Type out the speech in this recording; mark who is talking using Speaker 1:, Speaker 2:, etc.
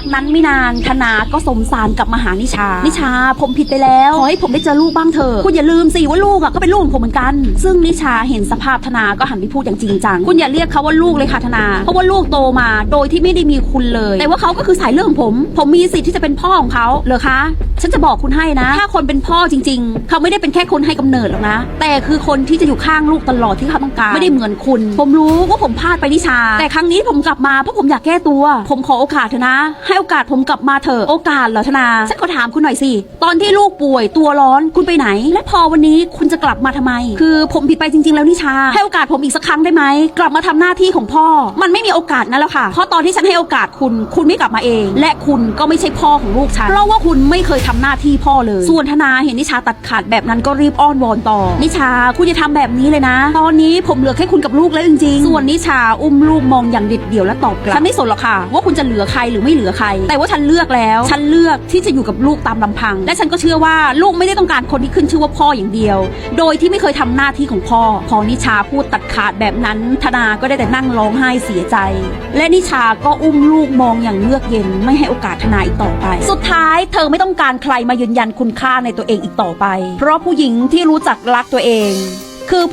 Speaker 1: จากนั้นไม่นานธนาก็สมสารกลับมาหานิชา นิชาผมผิดไปแล้วขอให้ผมได้เจอลูกบ้างเถอะคุณอย่าลืมสิว่าลูกอะก็เป็นลูกของผมเหมือนกัน ซึ่งนิชาเห็นสภาพธนาก็หันไปพูดอย่างจริงจังคุณอย่าเรียกเขาว่าลูกเลยค่ะธนาเพราะว่าลูกโตมาโดยที่ไม่ได้มีคุณเลย แต่ว่าเขาก็คือสายเลือดของผม ผมมีสิทธิ์ที่จะเป็นพ่อของเขาเหรอคะ ฉันจะบอกคุณให้นะ ถ้าคนเป็นพ่อจริง ๆ เขาไม่ได้เป็นแค่คนให้กำเนิดหรอกนะ แต่คือคนที่จะอยู่ข้างลูกตลอดที่เขาต้องการไม่ได้เหมือนคุณ ผมรู้ว่าผมพลาดไปนิชา แต่ครั้งนี้ผมกลับมาเพราะผมอยากแก้ตัว ผมขอโอกาสเถอะนะให้โอกาสผมกลับมาเถอะโอกาสเหรอธนาฉันขอถามคุณหน่อยสิตอนที่ลูกป่วยตัวร้อนคุณไปไหน และพอวันนี้คุณจะกลับมาทำไม คือผมผิดไปจริง ๆ แล้วนิชา ให้โอกาสผมอีกสักครั้งได้ไหมกลับมาทำหน้าที่ของพ่อ มันไม่มีโอกาสนั่นแล้วค่ะ เพราะตอนที่ฉันให้โอกาสคุณ คุณไม่กลับมาเอง และคุณก็ไม่ใช่พ่อของลูกฉันเพราะว่าคุณไม่เคยทำหน้าที่พ่อเลย ส่วนธนาเห็นนิชาตัดขาดแบบนั้นก็รีบอ้อนวอนต่อ นิชาคุณอย่าทำแบบนี้เลยนะ ตอนนี้ผมเหลือแค่คุณกับลูกแล้วจริงๆ ส่วนนิชาอุ้มลูกมองอย่างเด็ดเดี่ยวและตอบกลับฉันไม่สนหรอกค่ะ ว่าคุณจะเหลือใครหรือไม่เหลือใครแต่ว่าฉันเลือกแล้ว ฉันเลือกที่จะอยู่กับลูกตามลำพัง และฉันก็เชื่อว่าลูกไม่ได้ต้องการคนที่ขึ้นชื่อว่าพ่ออย่างเดียว โดยที่ไม่เคยทำหน้าที่ของพ่อ พอนิชาพูดตัดขาดแบบนั้น ธนาก็ได้แต่นั่งร้องไห้เสียใจ และนิชาก็อุ้มลูกมองอย่างเลือกเย็น ไม่ให้โอกาสธนาอีกต่อไป สุดท้ายเธอไม่ต้องการใครมายืนยันคุณค่าในตัวเองอีกต่อไป เพราะผู้หญิงที่รู้จักรักตัวเอง คือ